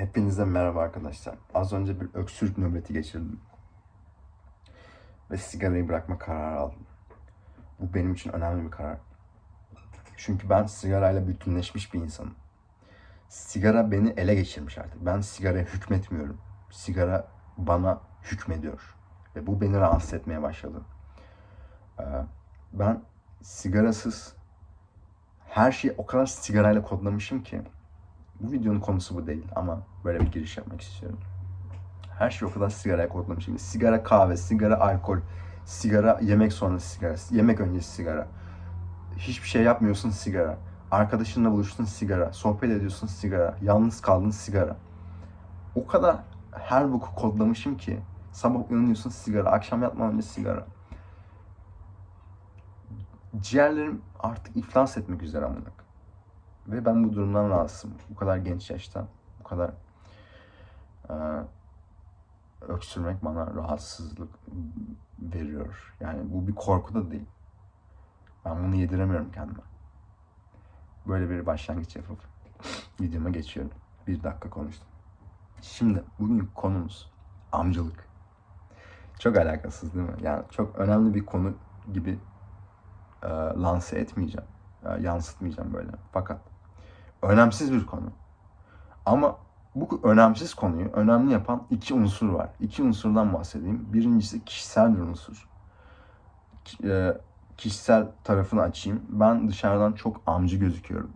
Hepinize merhaba arkadaşlar. Az önce bir öksürük nöbeti geçirdim. Ve sigarayı bırakma kararı aldım. Bu benim için önemli bir karar. Çünkü ben sigarayla bütünleşmiş bir insanım. Sigara beni ele geçirmiş artık. Ben sigaraya hükmetmiyorum. Sigara bana hükmediyor. Ve bu beni rahatsız etmeye başladı. Ee, Ben sigarasız her şeyi o kadar sigarayla kodlamışım ki bu videonun konusu bu değil ama böyle bir giriş yapmak istiyorum. Her şey o kadar sigaraya kodlamışım. Sigara kahve, sigara alkol, sigara yemek sonrası sigara, yemek öncesi sigara. Hiçbir şey yapmıyorsun sigara. Arkadaşınla buluştun sigara, sohbet ediyorsun sigara, yalnız kaldın sigara. O kadar her boku kodlamışım ki sabah uyanıyorsun sigara, akşam yatmadan önce sigara. Ciğerlerim artık iflas etmek üzere amına. Ve ben bu durumdan rahatsızım. Bu kadar genç yaşta, bu kadar e, öksürmek bana rahatsızlık veriyor. Yani bu bir korku da değil. Ben bunu yediremiyorum kendime. Böyle bir başlangıç yapıp videoma geçiyorum. Bir dakika konuştum. Şimdi bugün konumuz amcılık. Çok alakasız değil mi? Yani çok önemli bir konu gibi e, lanse etmeyeceğim. E, yansıtmayacağım böyle. Fakat önemsiz bir konu. Ama bu önemsiz konuyu önemli yapan iki unsur var. İki unsurdan bahsedeyim. Birincisi kişisel bir unsur. E, Kişisel tarafını açayım. Ben dışarıdan çok amcı gözüküyorum.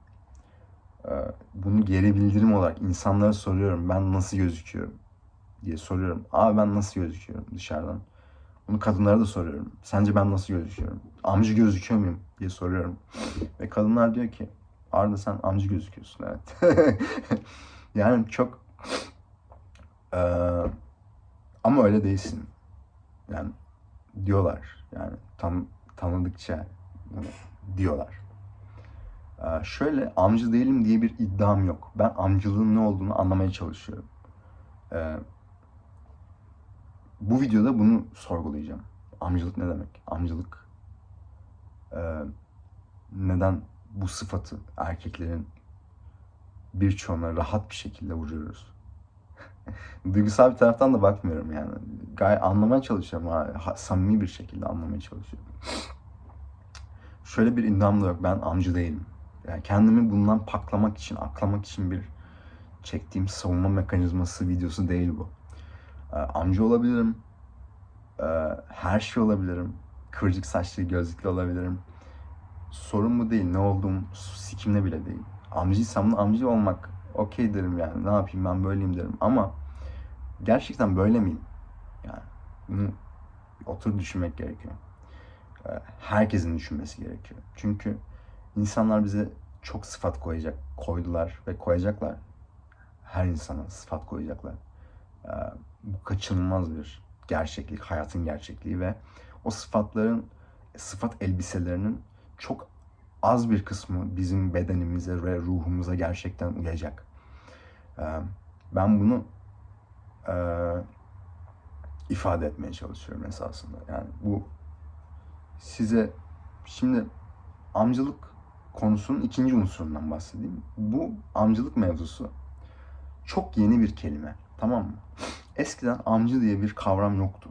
E, Bunu geri bildirim olarak insanlara soruyorum. Ben nasıl gözüküyorum diye soruyorum. Abi ben nasıl gözüküyorum dışarıdan? Bunu kadınlara da soruyorum. Sence ben nasıl gözüküyorum? Amcı gözüküyor muyum diye soruyorum. Ve kadınlar diyor ki Arda sen amcı gözüküyorsun evet. yani çok eee, ama öyle değilsin. Yani diyorlar yani tam tanıdıkça bunu diyorlar. Eee, şöyle amcı değilim diye bir iddiam yok. Ben amcılığın ne olduğunu anlamaya çalışıyorum. Eee, bu videoda bunu sorgulayacağım. Amcılık ne demek? Amcılık eee, neden bu sıfatı erkeklerin birçoğuna rahat bir şekilde vuruyoruz. Duygusal bir taraftan da bakmıyorum yani. Gayet anlamaya çalışıyorum. ha- Samimi bir şekilde anlamaya çalışıyorum. Şöyle bir iddiam da yok. Ben amcı değilim. Yani kendimi bundan paklamak için, aklamak için bir çektiğim savunma mekanizması videosu değil bu. Ee, amca olabilirim. Ee, her şey olabilirim. Kıvırcık saçlı, gözlüklü olabilirim sorun bu değil. Ne olduğum sikimde bile değil. Amcıysam da amcı olmak okey derim yani. Ne yapayım ben böyleyim derim. Ama gerçekten böyle miyim? Yani bunu oturup düşünmek gerekiyor. Ee, Herkesin düşünmesi gerekiyor. Çünkü insanlar bize çok sıfat koyacak, koydular ve koyacaklar. Her insana sıfat koyacaklar. Ee, Bu kaçınılmaz bir gerçeklik, hayatın gerçekliği ve o sıfatların, sıfat elbiselerinin çok az bir kısmı bizim bedenimize ve ruhumuza gerçekten uyacak. Ee, Ben bunu e, ifade etmeye çalışıyorum esasında. Yani bu size şimdi amcılık konusunun ikinci unsurundan bahsedeyim. Bu amcılık mevzusu çok yeni bir kelime. Tamam mı? Eskiden amcı diye bir kavram yoktu.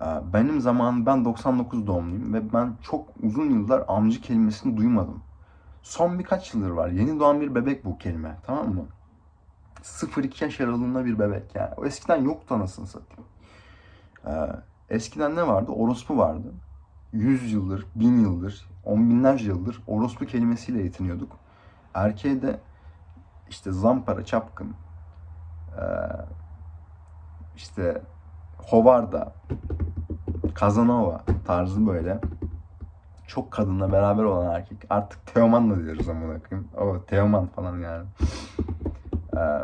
Ee, Benim zamanım ben 99 doğumluyum ve ben çok uzun yıllar amcı kelimesini duymadım. Son birkaç yıldır var. Yeni doğan bir bebek bu kelime. Tamam mı? 0-2 yaş aralığında bir bebek yani. O eskiden yoktu anasını satayım. Ee, eskiden ne vardı? Orospu vardı. 100 yıldır, 1000 yıldır, on binlerce yıldır orospu kelimesiyle yetiniyorduk. Erkeğe de işte zampara, çapkın, ee, işte hovarda, Kazanova tarzı böyle çok kadınla beraber olan erkek. Artık Teoman da diyoruz ama bakayım. O Teoman falan yani. Ee,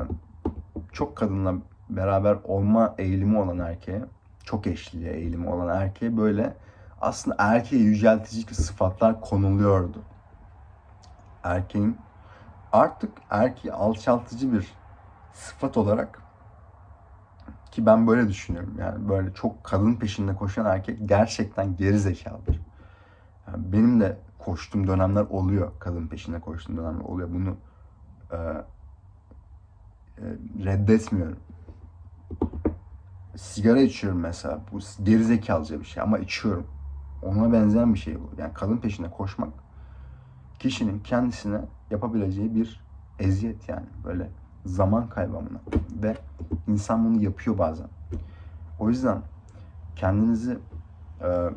çok kadınla beraber olma eğilimi olan erkeğe, çok eşliğe eğilimi olan erkeğe böyle aslında erkeğe yüceltici sıfatlar konuluyordu. Erkeğin artık erkeği alçaltıcı bir sıfat olarak ki ben böyle düşünüyorum. Yani böyle çok kadın peşinde koşan erkek gerçekten geri zekalıdır. Yani benim de koştuğum dönemler oluyor. Kadın peşinde koştuğum dönemler oluyor. Bunu e, reddetmiyorum. Sigara içiyorum mesela. Bu geri zekalıca bir şey ama içiyorum. Ona benzeyen bir şey bu. Yani kadın peşinde koşmak kişinin kendisine yapabileceği bir eziyet yani. Böyle zaman kaybımına. Ve insan bunu yapıyor bazen. O yüzden kendinizi e,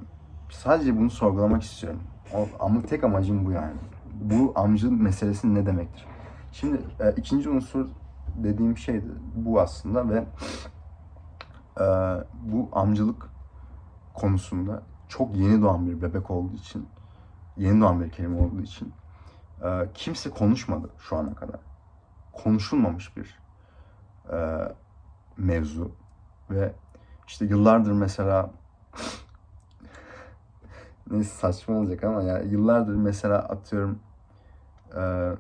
sadece bunu sorgulamak istiyorum. O, ama tek amacım bu yani. Bu amcı meselesi ne demektir? Şimdi e, ikinci unsur dediğim şey de bu aslında ve e, bu amcılık konusunda çok yeni doğan bir bebek olduğu için, yeni doğan bir kelime olduğu için e, kimse konuşmadı şu ana kadar. Konuşulmamış bir e, mevzu ve işte yıllardır mesela neyse saçma olacak ama ya yıllardır mesela atıyorum e,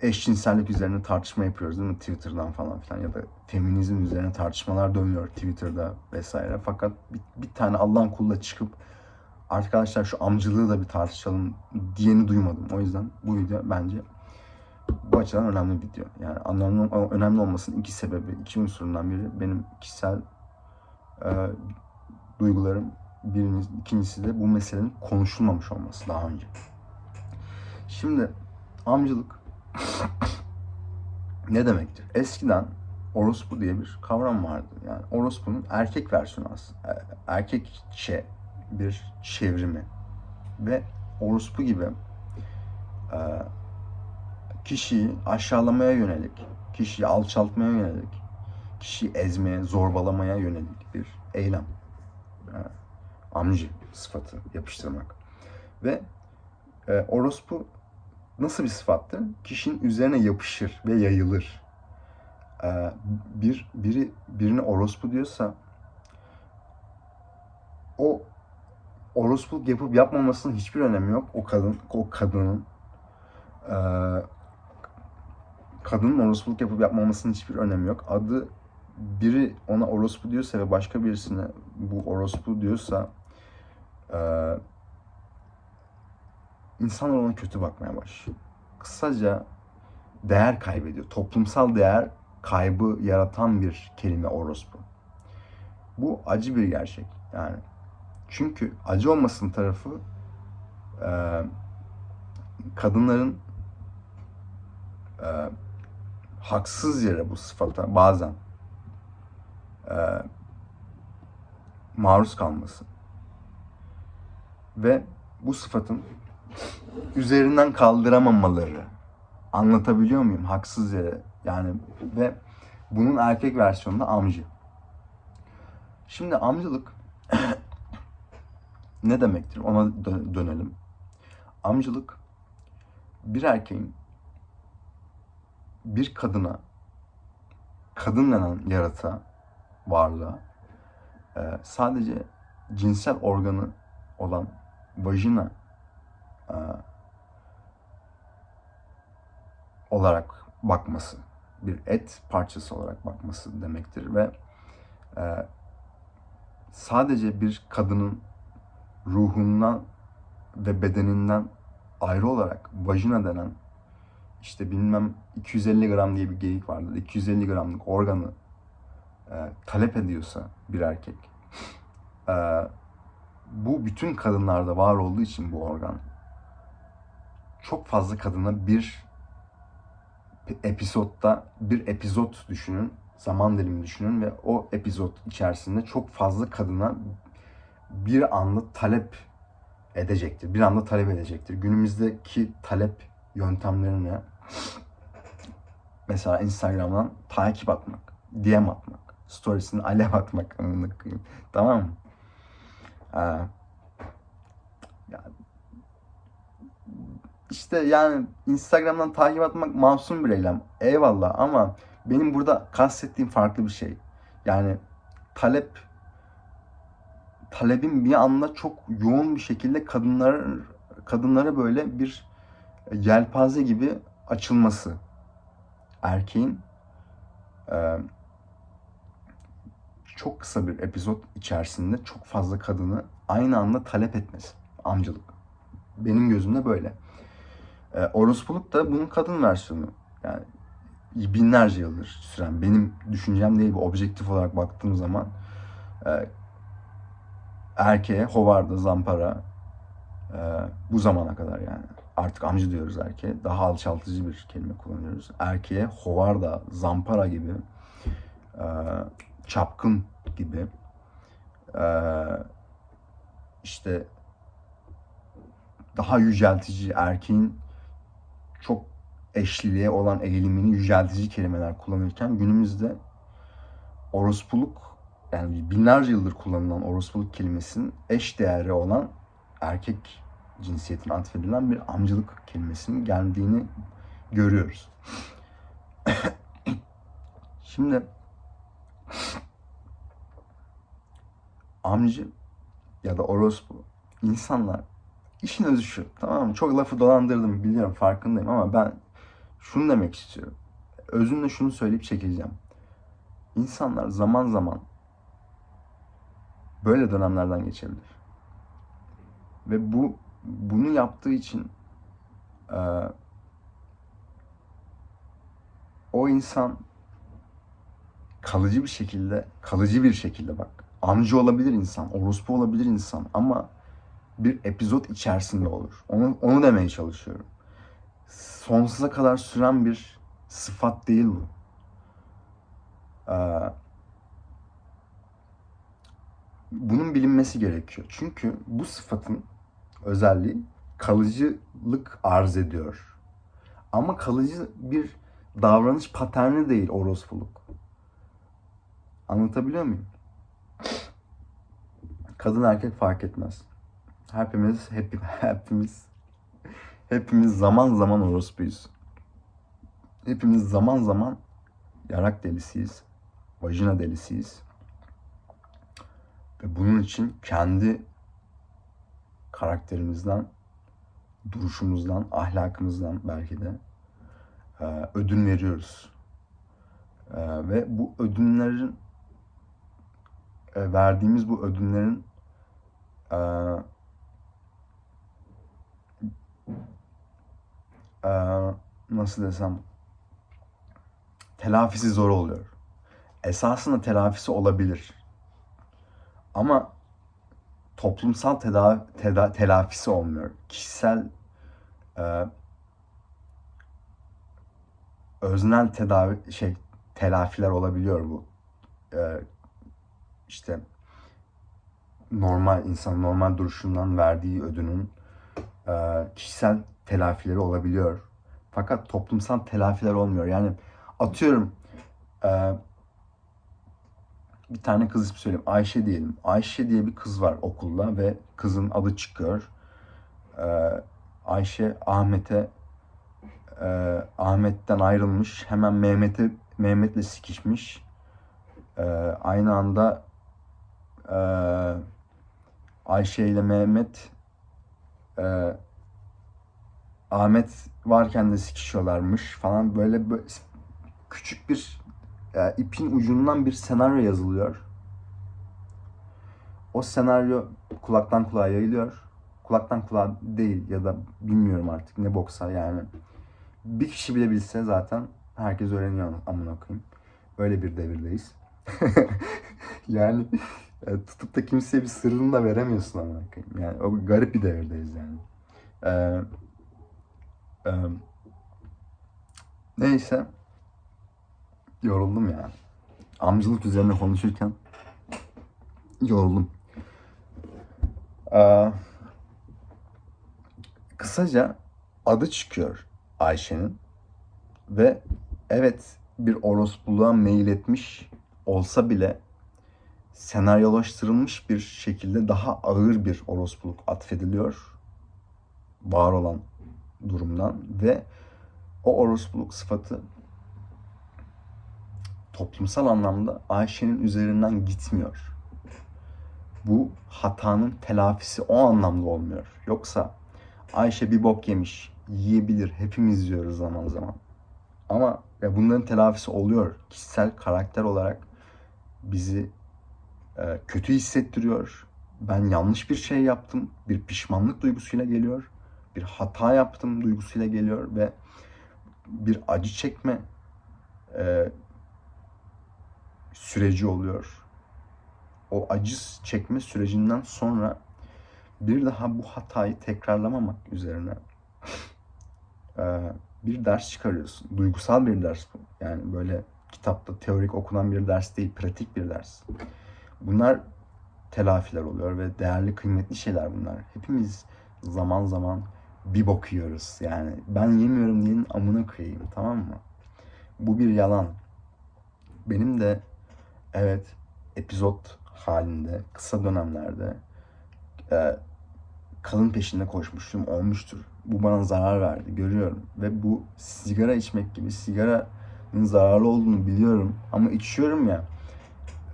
eşcinsellik üzerine tartışma yapıyoruz değil mi Twitter'dan falan filan ya da feminizm üzerine tartışmalar dönüyor Twitter'da vesaire. Fakat bir, bir tane Allah'ın kulu da çıkıp arkadaşlar şu amcılığı da bir tartışalım diyeni duymadım. O yüzden bu video bence bu açıdan önemli bir video. Yani anlamlı, önemli olmasının iki sebebi, iki unsurundan biri benim kişisel e, duygularım. Birincisi, ikincisi de bu meselenin konuşulmamış olması daha önce. Şimdi amcılık ne demektir? Eskiden orospu diye bir kavram vardı. Yani orospunun erkek versiyonu aslında. E, Erkekçe bir çevrimi. Ve orospu gibi e, kişiyi aşağılamaya yönelik, kişiyi alçaltmaya yönelik, kişiyi ezmeye, zorbalamaya yönelik bir eylem. E, amcı sıfatı yapıştırmak. Ve e, orospu nasıl bir sıfattır? Kişinin üzerine yapışır ve yayılır. Ee, bir biri birine orospu diyorsa o orospuluk yapıp yapmamasının hiçbir önemi yok. O kadın o kadının e, kadının orospuluk yapıp yapmamasının hiçbir önemi yok. Adı biri ona orospu diyorsa ve başka birisine bu orospu diyorsa e, insanlar ona kötü bakmaya başlıyor. Kısaca değer kaybediyor. Toplumsal değer kaybı yaratan bir kelime orospu. Bu acı bir gerçek. Yani çünkü acı olmasının tarafı e, kadınların e, haksız yere bu sıfata bazen e, maruz kalması ve bu sıfatın üzerinden kaldıramamaları. Anlatabiliyor muyum? Haksız yere. Yani ve bunun erkek versiyonu da amcı. Şimdi amcılık ne demektir? Ona dö- dönelim. Amcılık bir erkeğin bir kadına kadın denen yaratığa, varlığa e, sadece cinsel organı olan vajina e, olarak bakması, bir et parçası olarak bakması demektir ve e, sadece bir kadının ruhundan ve bedeninden ayrı olarak vajina denen işte bilmem 250 gram diye bir geyik vardı. 250 gramlık organı e, talep ediyorsa bir erkek e, bu bütün kadınlarda var olduğu için bu organ çok fazla kadına bir episodda bir epizot düşünün, zaman dilimi düşünün ve o epizot içerisinde çok fazla kadına bir anda talep edecektir. Bir anda talep edecektir. Günümüzdeki talep yöntemlerine mesela Instagram'dan takip atmak, DM atmak, storiesini alev atmak tamam mı? Ee, yani işte yani Instagram'dan takip atmak masum bir eylem. Eyvallah ama benim burada kastettiğim farklı bir şey. Yani talep talebin bir anda çok yoğun bir şekilde kadınlar kadınlara böyle bir yelpaze gibi açılması. Erkeğin e, çok kısa bir epizod içerisinde çok fazla kadını aynı anda talep etmesi. Amcılık. Benim gözümde böyle. E, orospuluk da bunun kadın versiyonu. Yani binlerce yıldır süren benim düşüncem değil bu objektif olarak baktığım zaman e, erkeğe hovarda zampara e, bu zamana kadar yani artık amcı diyoruz erkeğe. Daha alçaltıcı bir kelime kullanıyoruz. Erkeğe hovarda zampara gibi e, çapkın gibi e, işte daha yüceltici erkeğin çok eşliliğe olan eğilimini yüceltici kelimeler kullanırken günümüzde orospuluk yani binlerce yıldır kullanılan orospuluk kelimesinin eş değeri olan erkek cinsiyetine atfedilen bir amcılık kelimesinin geldiğini görüyoruz. Şimdi amcı ya da orospu insanlar işin özü şu tamam mı? Çok lafı dolandırdım biliyorum farkındayım ama ben şunu demek istiyorum. Özünde şunu söyleyip çekeceğim. İnsanlar zaman zaman böyle dönemlerden geçebilir. Ve bu bunu yaptığı için e, o insan kalıcı bir şekilde, kalıcı bir şekilde bak. Amcı olabilir insan, orospu olabilir insan ama bir epizot içerisinde olur. Onu, onu demeye çalışıyorum. Sonsuza kadar süren bir sıfat değil bu. Ee, bunun bilinmesi gerekiyor. Çünkü bu sıfatın özelliği kalıcılık arz ediyor. Ama kalıcı bir davranış paterni değil orospuluk. Anlatabiliyor muyum? Kadın erkek fark etmez. Hepimiz, hep, hepimiz, hepimiz zaman zaman orospuyuz. Hepimiz zaman zaman yarak delisiyiz, vajina delisiyiz. Ve bunun için kendi karakterimizden, duruşumuzdan, ahlakımızdan belki de e, ödün veriyoruz. E, ve bu ödünlerin e, verdiğimiz bu ödünlerin e, e, nasıl desem telafisi zor oluyor. Esasında telafisi olabilir. Ama toplumsal tedavi, teda, telafisi olmuyor. Kişisel e, öznel tedavi şey telafiler olabiliyor bu. E, işte normal insan normal duruşundan verdiği ödünün e, kişisel telafileri olabiliyor. Fakat toplumsal telafiler olmuyor. Yani atıyorum e, bir tane kız ismi söyleyeyim. Ayşe diyelim. Ayşe diye bir kız var okulda ve kızın adı çıkıyor. E, Ayşe Ahmet'e e, Ahmet'ten ayrılmış. Hemen Mehmet'e Mehmet'le sikişmiş. E, aynı anda e, Ayşe ile Mehmet e, Ahmet varken de sikişiyorlarmış falan böyle, böyle küçük bir e, ipin ucundan bir senaryo yazılıyor. O senaryo kulaktan kulağa yayılıyor. Kulaktan kulağa değil ya da bilmiyorum artık ne boksa yani. Bir kişi bile bilse zaten herkes öğreniyor amına koyayım. Öyle bir devirdeyiz. yani e, tutup da kimseye bir sırrını da veremiyorsun amına koyayım. Yani o garip bir devirdeyiz yani. Ee, e, neyse yoruldum ya. Amcılık üzerine konuşurken yoruldum. Ee, kısaca adı çıkıyor Ayşe'nin ve evet bir orospuluğa meyil etmiş olsa bile senaryolaştırılmış bir şekilde daha ağır bir orospuluk atfediliyor var olan durumdan ve o orospuluk sıfatı toplumsal anlamda Ayşe'nin üzerinden gitmiyor. Bu hatanın telafisi o anlamda olmuyor. Yoksa Ayşe bir bok yemiş, yiyebilir. Hepimiz yiyoruz zaman zaman. Ama ya bunların telafisi oluyor. Kişisel karakter olarak bizi e, kötü hissettiriyor. Ben yanlış bir şey yaptım. Bir pişmanlık duygusuyla geliyor. Bir hata yaptım duygusuyla geliyor ve bir acı çekme e, süreci oluyor. O acı çekme sürecinden sonra bir daha bu hatayı tekrarlamamak üzerine bir ders çıkarıyorsun. Duygusal bir ders bu. Yani böyle kitapta teorik okunan bir ders değil, pratik bir ders. Bunlar telafiler oluyor ve değerli, kıymetli şeyler bunlar. Hepimiz zaman zaman bir bok yiyoruz. Yani ben yemiyorum diyenin amına koyayım tamam mı? Bu bir yalan. Benim de evet epizot halinde kısa dönemlerde e, kalın peşinde koşmuştum olmuştur. Bu bana zarar verdi görüyorum ve bu sigara içmek gibi sigaranın zararlı olduğunu biliyorum ama içiyorum ya.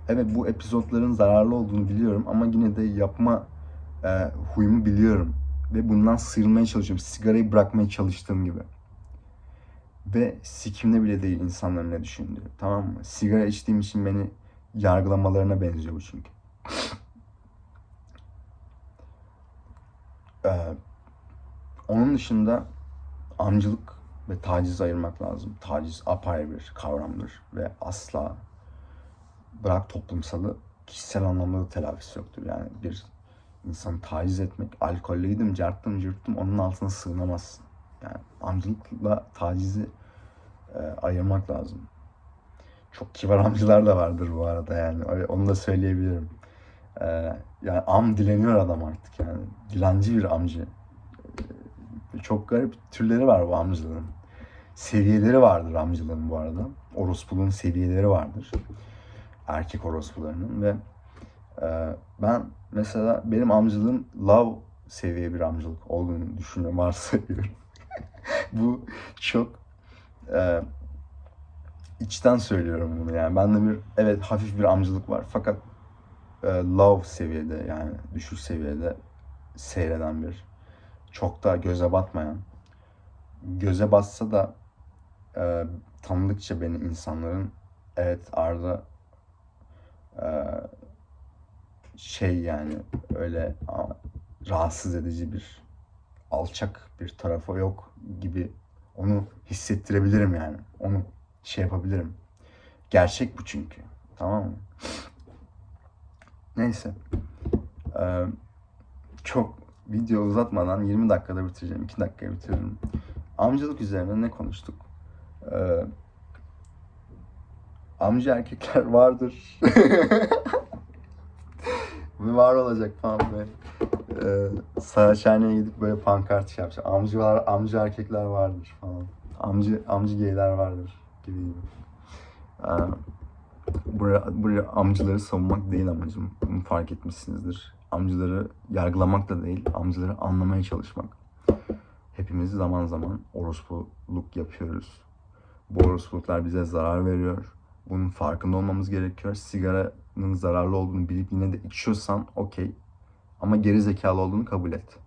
Evet bu epizotların zararlı olduğunu biliyorum ama yine de yapma e, huyumu biliyorum ve bundan sıyrılmaya çalışıyorum. Sigarayı bırakmaya çalıştığım gibi. Ve sikimde bile değil insanların ne düşündüğü. Tamam mı? Sigara içtiğim için beni yargılamalarına benziyor bu çünkü. Ee, onun dışında amcılık ve taciz ayırmak lazım. Taciz apayrı bir kavramdır ve asla bırak toplumsalı kişisel anlamda da telafisi yoktur. Yani bir insanı taciz etmek, alkollüydüm, carttım, cırttım onun altına sığınamazsın. Yani amcılıkla tacizi e, ayırmak lazım. Çok kibar amcılar da vardır bu arada yani. Onu da söyleyebilirim. E, yani am dileniyor adam artık yani. Dilenci bir amcı. E, çok garip türleri var bu amcılığın. Seviyeleri vardır amcılığın bu arada. Orospuluğun seviyeleri vardır. Erkek orospularının ve e, ben mesela benim amcılığım love seviye bir amcılık olduğunu düşünüyorum, varsayıyorum. Bu çok e, içten söylüyorum bunu yani. Bende bir evet hafif bir amcılık var fakat e, love seviyede yani düşük seviyede seyreden bir çok da göze batmayan göze batsa da e, tanıdıkça beni insanların evet Arda e, şey yani öyle a, rahatsız edici bir alçak bir tarafı yok gibi onu hissettirebilirim yani. Onu şey yapabilirim. Gerçek bu çünkü. Tamam mı? Neyse. Ee, çok video uzatmadan 20 dakikada bitireceğim. 2 dakikaya bitiriyorum. Amcalık üzerine ne konuştuk? Ee, amca erkekler vardır. Ve var olacak falan böyle. Ee, Saraçhane'ye gidip böyle pankart şey yapacak. Amcılar, amca erkekler vardır falan. Amcı, amcı geyler vardır gibi gibi. Ee, buraya, buraya amcıları savunmak değil amacım. Bunu fark etmişsinizdir. Amcıları yargılamak da değil, amcıları anlamaya çalışmak. Hepimiz zaman zaman orospuluk yapıyoruz. Bu orospuluklar bize zarar veriyor. Bunun farkında olmamız gerekiyor. Sigaranın zararlı olduğunu bilip yine de içiyorsan okey. Ama geri zekalı olduğunu kabul et.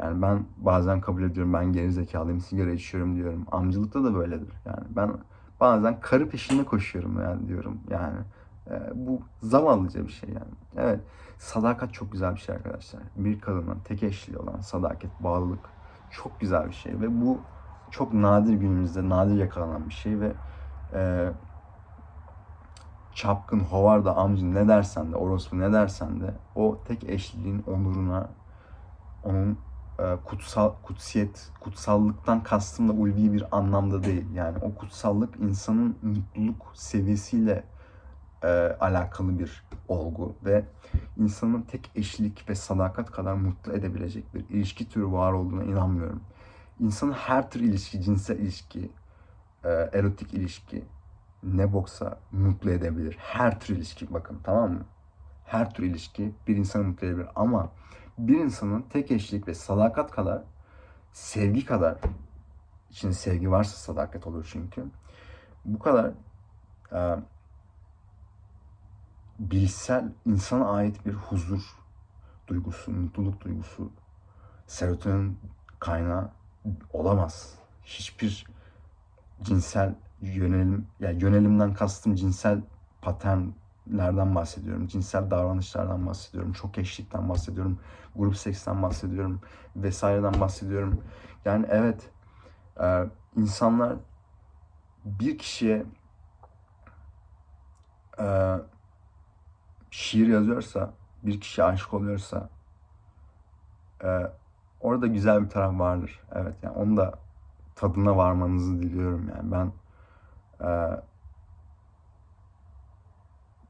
Yani ben bazen kabul ediyorum ben geri zekalıyım, sigara içiyorum diyorum. Amcılıkta da böyledir. Yani ben bazen karı peşinde koşuyorum yani diyorum. Yani e, bu zavallıca bir şey yani. Evet, sadakat çok güzel bir şey arkadaşlar. Bir kadına tek eşli olan sadakat, bağlılık çok güzel bir şey ve bu çok nadir günümüzde nadir yakalanan bir şey ve e, çapkın, hovarda, amcın ne dersen de, orospu ne dersen de o tek eşliliğin onuruna, onun kutsal, kutsiyet, kutsallıktan kastım da ulvi bir anlamda değil. Yani o kutsallık insanın mutluluk seviyesiyle e, alakalı bir olgu ve insanın tek eşlik ve sadakat kadar mutlu edebilecek bir ilişki türü var olduğuna inanmıyorum. İnsanın her tür ilişki, cinsel ilişki, e, erotik ilişki, ne boksa mutlu edebilir. Her tür ilişki bakın tamam mı? Her tür ilişki bir insanı mutlu edebilir ama bir insanın tek eşlik ve sadakat kadar sevgi kadar içinde sevgi varsa sadakat olur çünkü. Bu kadar e, bilişsel insana ait bir huzur duygusu, mutluluk duygusu, serotonin kaynağı olamaz. Hiçbir cinsel yönelim, yani yönelimden kastım cinsel paternlerden bahsediyorum. Cinsel davranışlardan bahsediyorum. Çok eşlikten bahsediyorum. Grup seksten bahsediyorum. Vesaireden bahsediyorum. Yani evet e, insanlar bir kişiye e, şiir yazıyorsa, bir kişi aşık oluyorsa e, orada güzel bir taraf vardır. Evet yani onu da tadına varmanızı diliyorum yani ben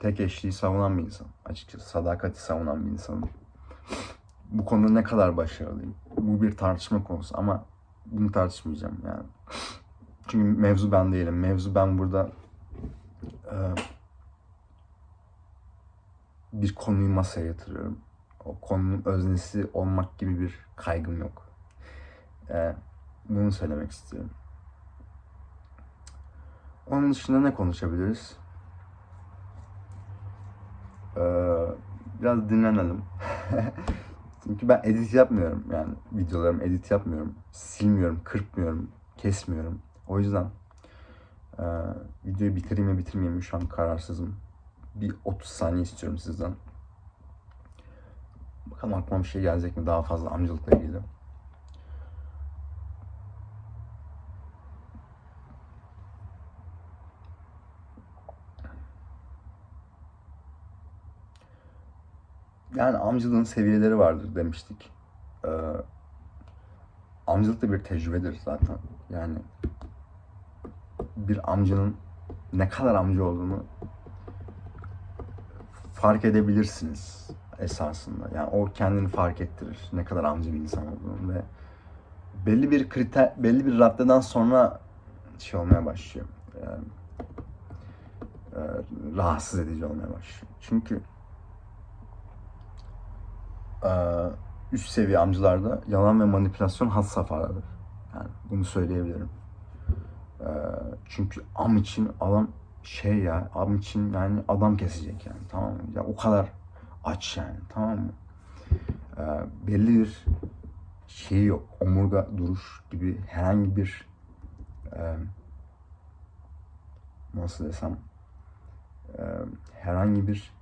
tek eşliği savunan bir insan açıkçası sadakati savunan bir insanım. Bu konuda ne kadar başarılıyım? Bu bir tartışma konusu ama bunu tartışmayacağım yani. Çünkü mevzu ben değilim. Mevzu ben burada e, bir konuyu masaya yatırıyorum. O konunun öznesi olmak gibi bir kaygım yok. E, bunu söylemek istiyorum. Onun dışında ne konuşabiliriz? Ee, biraz dinlenelim. Çünkü ben edit yapmıyorum yani videolarımı edit yapmıyorum. Silmiyorum, kırpmıyorum, kesmiyorum. O yüzden e, videoyu bitireyim mi bitirmeyeyim mi şu an kararsızım. Bir 30 saniye istiyorum sizden. Bakalım aklıma bir şey gelecek mi daha fazla amcalıkla ilgili. Yani amcılığın seviyeleri vardır demiştik. Ee, amcılık da bir tecrübedir zaten. Yani bir amcanın ne kadar amca olduğunu fark edebilirsiniz esasında. Yani o kendini fark ettirir ne kadar amca bir insan olduğunu ve belli bir kriter, belli bir raddeden sonra şey olmaya başlıyor. Ee, e, rahatsız edici olmaya başlıyor. Çünkü üst seviye amcılarda yalan ve manipülasyon had safhadadır. Yani bunu söyleyebilirim. E, çünkü am için adam şey ya, am için yani adam kesecek yani tamam mı? Ya o kadar aç yani tamam mı? E, belli bir şeyi yok. Omurga duruş gibi herhangi bir e, nasıl desem e, herhangi bir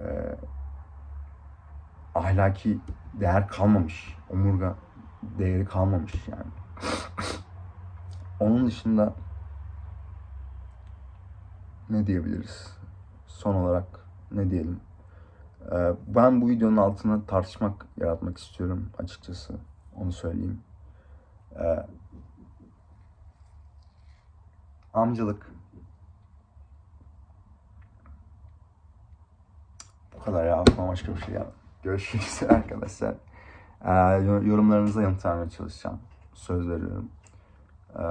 e, ahlaki değer kalmamış. Omurga değeri kalmamış yani. Onun dışında ne diyebiliriz? Son olarak ne diyelim? Ee, ben bu videonun altına tartışmak yaratmak istiyorum açıkçası. Onu söyleyeyim. Ee, amcalık bu kadar ya. Aklıma başka bir şey gelmedi. Görüşmek üzere arkadaşlar. Ee, yorumlarınıza yanıt vermeye çalışacağım. Söz veriyorum. Ee,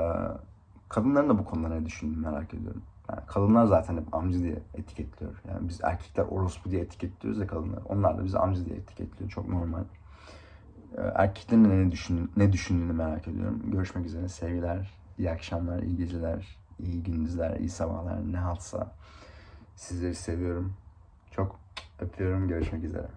kadınların da bu konuda ne düşündüğünü merak ediyorum. Yani kadınlar zaten hep amcı diye etiketliyor. Yani biz erkekler orospu diye etiketliyoruz ya kadınlar. Onlar da bizi amcı diye etiketliyor. Çok normal. Ee, erkeklerin ne, düşün, ne düşündüğünü merak ediyorum. Görüşmek üzere. Sevgiler, iyi akşamlar, iyi geceler, iyi gündüzler, iyi sabahlar. Ne haltsa. Sizleri seviyorum. Çok öpüyorum. Görüşmek üzere.